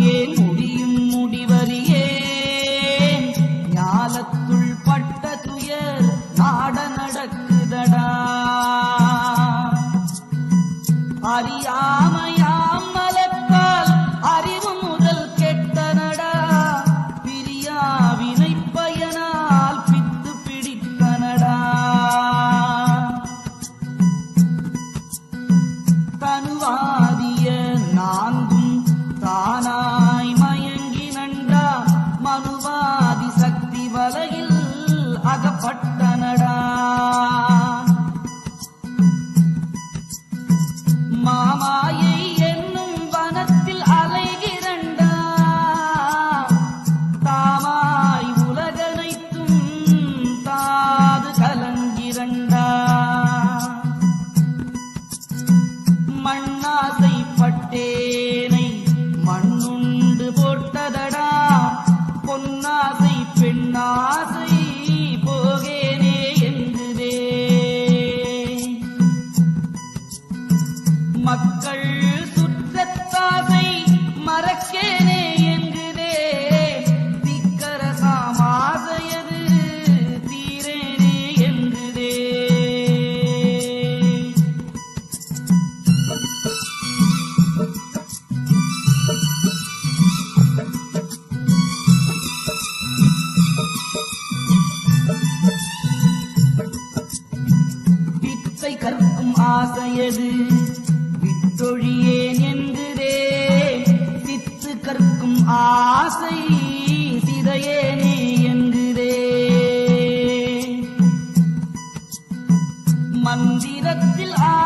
ஏன் முடியும் முடிவறியே. ஞாலத்துள் ஆசைப்பட்டனடா கற்கும் ஆசையது. வித்தொழியேன் என்கிறே சித்து கற்கும் ஆசை சிதையேனே என்கிறே மந்திரத்தில் ஆ